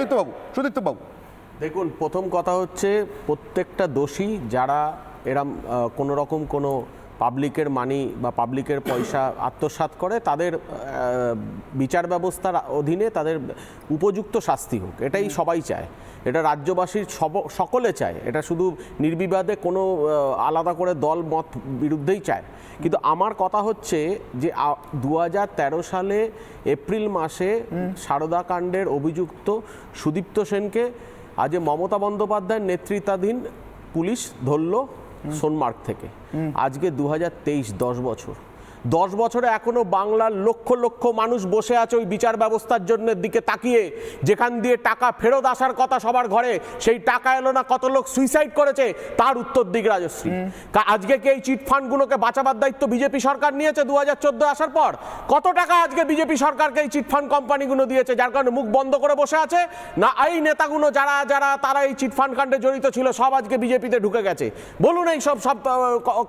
সুদীপ্ত বাবু সুদীপ্ত দেখুন প্রথম কথা হচ্ছে প্রত্যেকটা দোষী যারা এরম কোনো রকম কোনো পাবলিকের মানি বা পাবলিকের পয়সা আত্মসাৎ করে তাদের বিচার ব্যবস্থার অধীনে তাদের উপযুক্ত শাস্তি হোক এটাই সবাই চায়। এটা রাজ্যবাসীর সব- সকলে চায়। এটা শুধু নির্বিবাদে কোনো আলাদা করে দল মত বিরুদ্ধেই চায়। কিন্তু আমার কথা হচ্ছে যে দু হাজার তেরো সালে এপ্রিল মাসে সারদা কাণ্ডের অভিযুক্ত সুদীপ্ত সেনকে আজ মমতা বন্দ্যোপাধ্যায়ের নেতৃত্বাধীন পুলিশ ধরল। সোনমার্গ থেকে। আজকে দু হাজার তেইশ দশ বছর। দশ বছরে এখনও বাংলার লক্ষ লক্ষ মানুষ বসে আছে ওই বিচার ব্যবস্থার জন্য দিকে তাকিয়ে যেখান দিয়ে টাকা ফেরত আসার কথা সবার ঘরে সেই টাকা এলো না কত লোক সুইসাইড করেছে তার উত্তর দিক রাজশ্রী। আজকে কি এই চিট ফান্ডগুলোকে বাঁচাবার দায়িত্ব বিজেপি সরকার নিয়েছে দু হাজার চোদ্দ আসার পর? কত টাকা আজকে বিজেপি সরকারকে এই চিট ফান্ড কোম্পানিগুলো দিয়েছে যার কারণে মুখ বন্ধ করে বসে আছে? না এই নেতাগুলো যারা যারা তারা এই চিট ফান্ড কাণ্ডে জড়িত ছিল সব আজকে বিজেপিতে ঢুকে গেছে। বলুন এই সব সব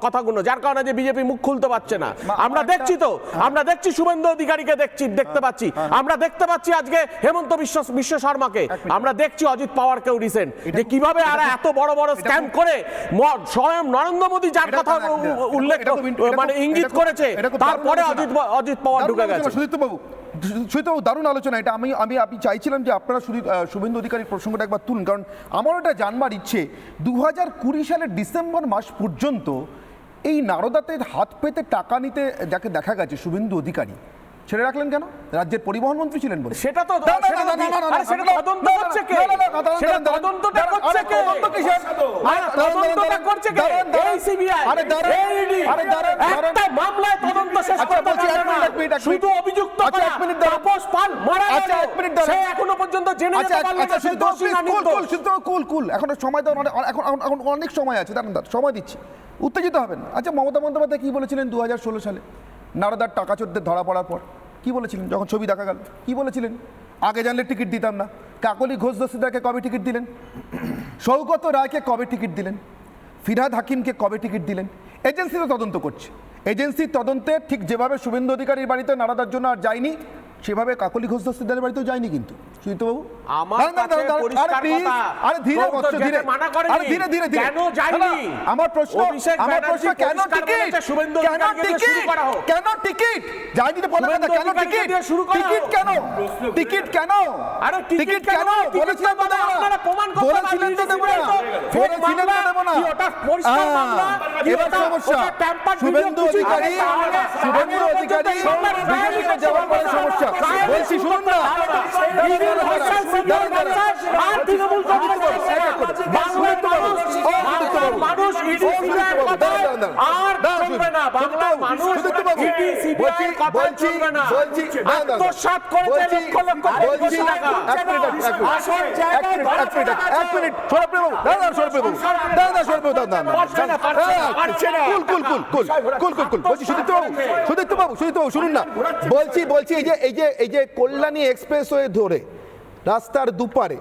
কথাগুলো যার কারণে যে বিজেপি মুখ খুলতে পারছে না। আমরা দেখছি তো আমরা দেখছি শুভেন্দু অধিকারীকে দেখছি দেখতে পাচ্ছি। আমরা দেখতে পাচ্ছি আজকে হেমন্ত বিশ্ব বিশ্ব শর্মাকে। আমরা দেখছি অজিত পাওয়ারকেও রিসেন্ট যে কীভাবে আর এত বড় বড় স্ক্যাম করে স্বয়ং নরেন্দ্র মোদী যার কথা উল্লেখ মানে ইঙ্গিত করেছে তারপরে অজিত অজিত পাওয়ার ঢুকে গেছে। সুদীপ্ত বাবু। দারুণ আলোচনা। এটা আমি আমি আপনি চাইছিলাম যে আপনারা শুধু শুভেন্দু অধিকারীর প্রসঙ্গটা একবার তুলুন। কারণ আমারও এটা জানবার ইচ্ছে দু হাজার কুড়ি সালের ডিসেম্বর মাস পর্যন্ত এই নারদাতে হাত পেতে টাকা নিতে যাকে দেখা গেছে শুভেন্দু অধিকারী ছেড়ে রাখলেন কেন রাজ্যের পরিবহন মন্ত্রী ছিলেন বলে সেটা তো- আচ্ছা। শুধু অভিযুক্ত আচ্ছা, এক মিনিট পর্যন্ত জেনে আচ্ছা যেতে পারল আচ্ছা না সে দোষী না নির্দোষ। কুল কুল এখন সময় অনেক এখন এখন- অনেক সময় আছে দাঁড়ান সময় দিচ্ছি। উত্তেজিত হবেন। আচ্ছা মমতা বন্দ্যোপাধ্যায় কি বলেছিলেন দু হাজার ষোলো সালে? নারদার টাকা চোরদের ধরা পড়ার পর। কি বলেছিলেন? যখন ছবি দেখা গেল কি বলেছিলেন? আগে জানলে টিকিট দিতাম না। কাকলি ঘোষ দস্তিদারকে কবে টিকিট দিলেন? সৌগত রায়কে কবে টিকিট দিলেন? ফিরহাদ হাকিমকে কবে টিকিট দিলেন? এজেন্সি তো তদন্ত করছে। এজেন্সির তদন্তে ঠিক যেভাবে শুভেন্দু অধিকারীর বাড়িতে নাড়াদার জন্য আর যায়নি সেভাবে কাকলি ঘোষ দস্তিদারের বাড়িতেও যায়নি কিন্তু সুজিতবাবু আমার দাঁড়ান, দাঁড়ান, কাছে দাঁড়ান, পরিষ্কার আরে please, কথা। আরে ধীরে তোর তো বৎস, যেতে ধীরে করেনি। আরে ধীরে ধীরে ধীরে। কেন যায়নি? না, না, আমার প্রশ্ন আমার প্রশ্ন কেন টিকিট? কেন অধিকারীকে দিয়ে শুরু টিকিট কেন টিকিট? যায়নি তো বলে কথা কেন টিকিট? দিয়ে শুরু করা টিকিট কেন? টিকিট কেন? আরে টিকিট কেন? বলেছিলেন তো টিকিট না। আপনারা প্রমাণ করতে বলেছিলেন তো পারবেন না। বলেছিলেন তো মামলা, না। ওটা পরিষ্কার মামলা, এবার সমস্যা। ওটা tampered video শুভেন্দু অধিকারী শুভেন্দু অধিকারী বিজেপিতে যাওয়ার পরে সমস্যা। বলছি শুনুন না। আর তৃণমূল কংগ্রেস বাংলার মানুষ বাংলার মানুষ ইডি সিবিআই কথা আর চলবে না বাংলার মানুষ ইডি সিবিআই কথা চলবে না আত্মসাৎ করেছে লক্ষ লক্ষ কোটি টাকা। আসল জায়গায় এক মিনিট সৌরভ বাবু দাদা সৌরভ বাবু দাদা সৌরভ বাবু দাদা পারছে না, পারছে না, না। কুল কুল কুল কুল কুল কুল কুল বলছি সুদীপ্ত বাবু সুদীপ্ত বাবু সুদীপ্ত বাবু শুনুন না। বলছি বলছি এই যে এই যে এই যে কল্যাণী এক্সপ্রেসওয়ে ধরে রাস্তার দুপারে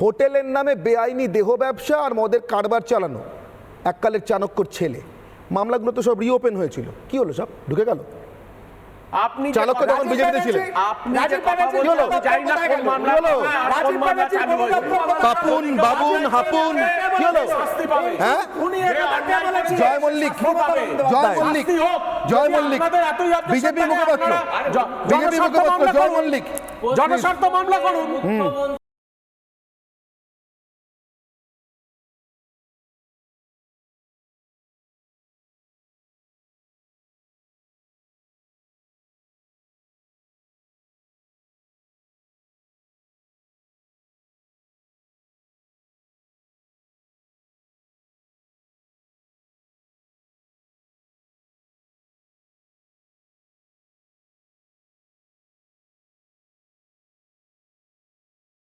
হোটেলের নামে বেআইনি দেহ ব্যবসা আর মদের কারবার চালানো এককালের চাণক্যর ছেলে। মামলাগুলো তো সব রিওপেন হয়েছিল কি হলো সব ঢুকে গেল আপনি চালককে যখন বিজেপিতে ছিলেন। আপনি যে কথা কি হলো? জানি না কোন মামলা হলো? আর কোন মামলা চালু হয়েছে। পাপুন বাবুন হাপুন কি হলো শাস্তি পাবে। হ্যাঁ উনি এটা আগে জয় মল্লিক জয় মল্লিক। জয় মল্লিক বিজেপি মুখপাত্র বিজেপি মুখপাত্র মামলা জয় করুন। মল্লিক জনস্বার্থ মামলা করুন